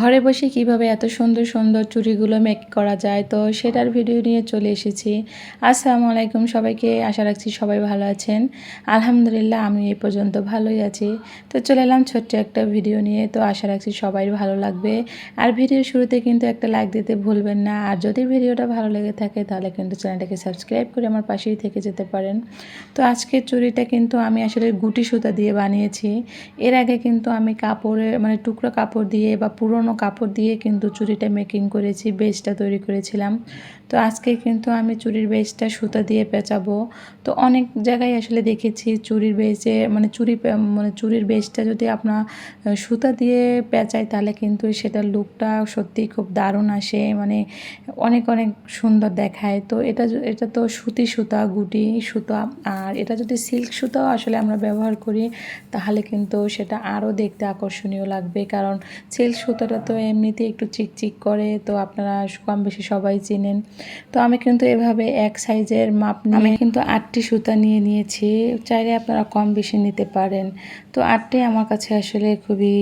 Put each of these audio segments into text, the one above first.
ঘরে বসে কীভাবে এত সুন্দর সুন্দর চুড়িগুলো মেক করা যায়? তো সেটার ভিডিও নিয়ে চলে এসেছি। আসসালামু আলাইকুম সবাইকে, আশা রাখছি সবাই ভালো আছেন। আলহামদুলিল্লাহ আমি এই পর্যন্ত ভালোই আছি। তো চলে এলাম ছোট্ট একটা ভিডিও নিয়ে। তো আশা রাখছি সবাই ভালো লাগবে। আর ভিডিও শুরুতে কিন্তু একটা লাইক দিতে ভুলবেন না। আর যদি ভিডিওটা ভালো লেগে থাকে, তাহলে কিন্তু চ্যানেলটাকে সাবস্ক্রাইব করে আমার পাশেই থেকে যেতে পারেন। তো আজকের চুড়িটা কিন্তু আমি আসলে গুটি সুতা দিয়ে বানিয়েছি। এর আগে কিন্তু আমি কাপড়ে মানে টুকরো কাপড় দিয়ে বা পুরনো কাপড় দিয়ে কিন্তু চুড়িটা মেকিং করেছি বেসটা তৈরি করেছিলাম। তো আজকে কিন্তু আমি চুড়ির বেসটা সুতা দিয়ে পেঁচাবো। তো অনেক জায়গায় আসলে দেখেছি চুড়ির বেসে মানে চুড়ি মানে চুড়ির বেসটা যদি আপনার সুতা দিয়ে পেঁচায় তাহলে কিন্তু সেটার লুকটা সত্যিই খুব দারুণ আসে মানে অনেক অনেক সুন্দর দেখায়। তো এটা এটা তো সুতি সুতা, গুটি সুতা, আর এটা যদি সিল্ক সুতাও আসলে আমরা ব্যবহার করি, তাহলে কিন্তু সেটা আরও দেখতে আকর্ষণীয় লাগবে। কারণ সিল্ক সুতাটা তো এমনিতে একটু চিকচিক করে তো আপনারা কম বেশি সবাই চিনেন। তো আমি কিন্তু এভাবে এক সাইজের মাপ নিয়ে আমি কিন্তু আটটি সুতা নিয়ে নিয়েছি চাইলে আপনারা কম বেশি নিতে পারেন। তো আটটি আমার কাছে আসলে খুবই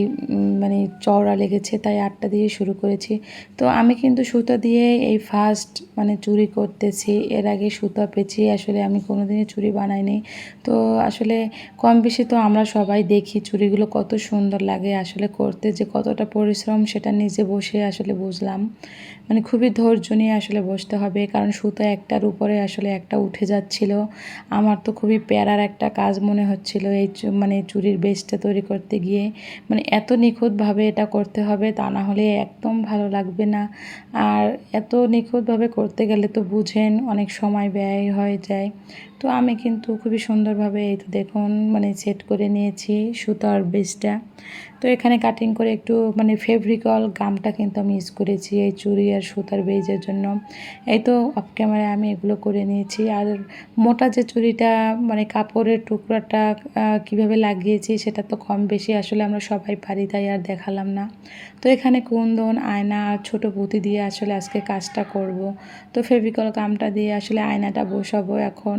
মানে চওড়া লেগেছে তাই আটটা দিয়ে শুরু করেছি। তো আমি কিন্তু সুতা দিয়ে এই ফার্স্ট মানে চুরি করতেছি এর আগে সুতা পেঁচিয়ে আসলে আমি কোনোদিনই চুরি বানাইনি। তো আসলে কম বেশি তো আমরা সবাই দেখি চুরিগুলো কত সুন্দর লাগে আসলে করতে যে কতটা পরিশ্রম সেটা নিজে বসে আসলে বুঝলাম। মানে খুবই ধৈর্য নিয়ে আসলে বসতে হবে, কারণ সুতো একটার উপরে আসলে একটা উঠে যাচ্ছিল। আমার তো খুবই প্যারার একটা কাজ মনে হচ্ছিল এই মানে চুরির বেসটা তৈরি করতে গিয়ে। মানে এত নিখুঁতভাবে এটা করতে হবে, তা না হলে একদম ভালো লাগবে না। আর এত নিখুঁতভাবে করতে গেলে তো বুঝেন অনেক সময় ব্যয় হয়ে যায়। তো আমি কিন্তু খুবই সুন্দরভাবে এই তো দেখুন মানে সেট করে নিয়েছি সুতার বেসটা তো এখানে কাটিং করে একটু মানে ফেব্রিকল গামটা কিন্তু আমি ইউজ করেছি এই চুড়ি আর সুতার বেজের জন্য। এই তো অফ ক্যামেরায় আমি এগুলো করে নিয়েছি। আর মোটা যে চুড়িটা মানে কাপড়ের টুকরাটা কীভাবে লাগিয়েছি সেটা তো কম বেশি আসলে আমরা সবাই পারি, তাই আর দেখালাম না। তো এখানে কুন্দন, আয়না আর ছোটো পুঁতি দিয়ে আসলে আজকে কাজটা করব। তো ফেব্রিকল গামটা দিয়ে আসলে আয়নাটা বসাবো এখন।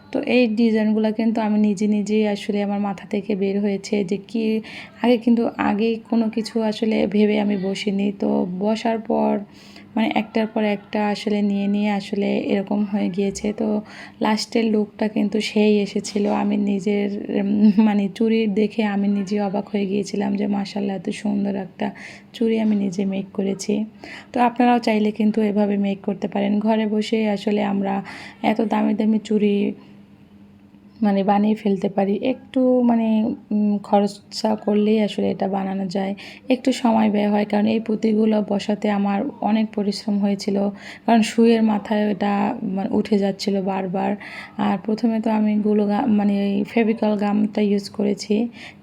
তো এই ডিজাইনগুলো কিন্তু আমি নিজে নিজেই আসলে আমার মাথা থেকে বের হয়েছে যে কি, আগে কিন্তু আগে কোনো কিছু আসলে ভেবে আমি বসিনি। তো বসার পর মানে একটার পর একটা আসলে নিয়ে নিয়ে আসলে এরকম হয়ে গিয়েছে। তো লাস্টের লুকটা কিন্তু সেই এসেছিল। আমি নিজের মানে চুরি দেখে আমি নিজে অবাক হয়ে গিয়েছিলাম যে মাসাল্লাহ এত সুন্দর একটা চুড়ি আমি নিজে মেক করেছি। তো আপনারাও চাইলে কিন্তু এভাবে মেক করতে পারেন। ঘরে বসে আসলে আমরা এত দামি দামি চুড়ি মানে বানিয়ে ফেলতে পারি। একটু মানে খরচা করলেই আসলে এটা বানানো যায়। একটু সময় ব্যয় হয়, কারণ এই পুঁতিগুলো বসাতে আমার অনেক পরিশ্রম হয়েছিল। কারণ শুয়ের মাথায় এটা মানে উঠে যাচ্ছিল বারবার। আর প্রথমে তো আমি গুলো মানে ওই ফেভিকল গামটা ইউজ করেছি।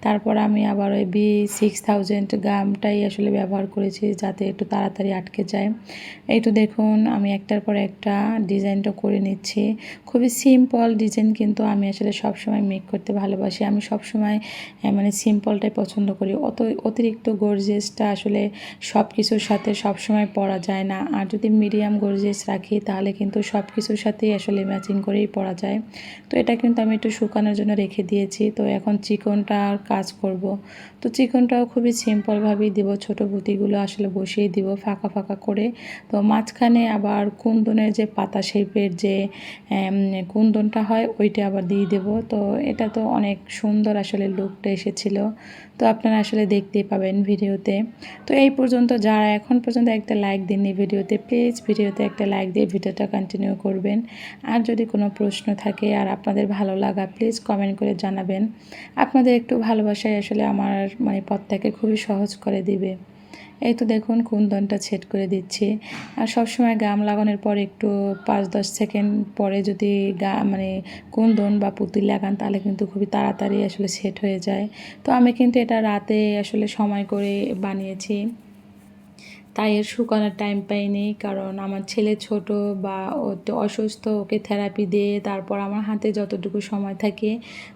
তারপর আমি আবার ওই বি সিক্স থাউজেন্ড গামটাই আসলে ব্যবহার করেছি যাতে একটু তাড়াতাড়ি আটকে যায়। এইটু দেখুন, আমি একটার পর একটা ডিজাইনটা করে নিচ্ছি। খুবই সিম্পল ডিজাইন কিন্তু আমি আসলে আসলে সবসময় মেক করতে ভালোবাসি। আমি সবসময় মানে সিম্পলটাই পছন্দ করি। অত, অতিরিক্ত গর্জেসটা আসলে সব কিছুর সাথে সবসময় পরা যায় না। আর যদি মিডিয়াম গর্জেস রাখি, তাহলে কিন্তু সব কিছুর সাথেই আসলে ম্যাচিং করেই পরা যায়। তো এটা কিন্তু আমি একটু শুকানোর জন্য রেখে দিয়েছি। তো এখন চিকনটা কাজ করব। তো চিকনটাও খুবই সিম্পলভাবেই দিব। ছোটো বুতিগুলো আসলে বসিয়ে দিব ফাঁকা ফাঁকা করে। তো মাঝখানে আবার কুন্দনের যে পাতা শেপের যে কুন্দনটা হয়, ওইটা আবার দিয়ে দেব। তো এটা তো অনেক সুন্দর আসলে লুকটা এসেছিল। তো আপনারা আসলে দেখতেই পাবেন ভিডিওতে। তো এই পর্যন্ত যারা এখন পর্যন্ত একটা লাইক দেননি ভিডিওতে প্লিজ ভিডিওতে একটা লাইক দিয়ে ভিডিওটা কন্টিনিউ করবেন। আর যদি কোনো প্রশ্ন থাকে আর আপনাদের ভালো লাগা প্লিজ কমেন্ট করে জানাবেন। আপনাদের একটু ভালোবাসায় আসলে আমার মানে পথটাকে খুবই সহজ করে দিবে। এই তো দেখুন কুন্দনটা ছেট করে দিচ্ছে। আর সবসময় গাম লাগানোর পর একটু পাঁচ দশ সেকেন্ড পরে যদি গা মানে কুন্দন বা পুঁতি লাগান, তাহলে কিন্তু খুবই তাড়াতাড়ি আসলে সেট হয়ে যায়। তো আমি কিন্তু এটা রাতে আসলে সময় করে বানিয়েছি। তাই এর শুকানোর টাইম পাইনি। কারণ আমার ছেলে ছোট বা ও অসুস্থ, ওকে থেরাপি দিয়ে তারপর আমার হাতে যতটুকু সময় থাকে,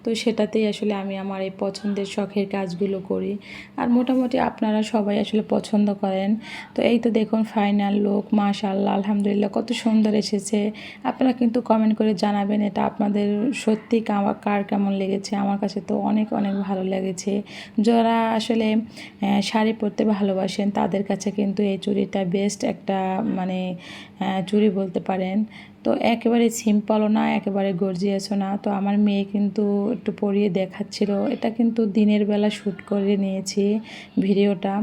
তো সেটাতেই আসলে আমি আমার এই পছন্দের শখের কাজগুলো করি। আর মোটামুটি আপনারা সবাই আসলে পছন্দ করেন। তো এই তো দেখুন ফাইনাল লোক মাশাল্লাহ আলহামদুলিল্লাহ, কত সুন্দর এসেছে। আপনারা কিন্তু কমেন্ট করে জানাবেন এটা আপনাদের সত্যি কার কেমন লেগেছে। আমার কাছে তো অনেক অনেক ভালো লেগেছে। যারা আসলে শাড়ি পরতে ভালোবাসেন তাদের কাছে কিন্তু এই চুড়িটা বেস্ট একটা মানে চুড়ি বলতে পারেন। তো একেবারে সিম্পলও না, একেবারে গর্জিয়াসও না। তো আমার মেয়ে কিন্তু একটু পরিয়ে দেখাচ্ছিল। এটা কিন্তু দিনের বেলা শ্যুট করে নিয়েছি ভিডিওটা।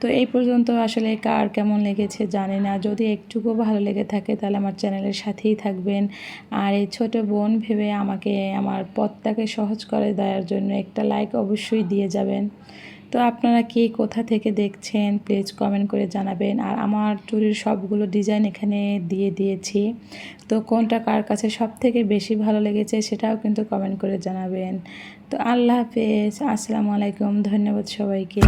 তো এই পর্যন্ত আসলে কার কেমন লেগেছে জানি না। যদি একটুকু ভালো লেগে থাকে তাহলে আমার চ্যানেলের সাথেই থাকবেন। আর এই ছোট বোন ভেবে আমাকে, আমার পথটাকে সহজ করে দেওয়ার জন্য একটা লাইক অবশ্যই দিয়ে যাবেন। তো আপনারা কে কোথা থেকে দেখছেন? প্লিজ কমেন্ট করে জানাবেন। আর আমার চুরির সবগুলো ডিজাইন এখানে দিয়ে দিয়েছি। তো কোনটা কার কাছে সব থেকে বেশি ভালো লেগেছে সেটাও কিন্তু কমেন্ট করে জানাবেন। তো আল্লাহ হাফেজ। আসসালামু আলাইকুম। ধন্যবাদ সবাইকে।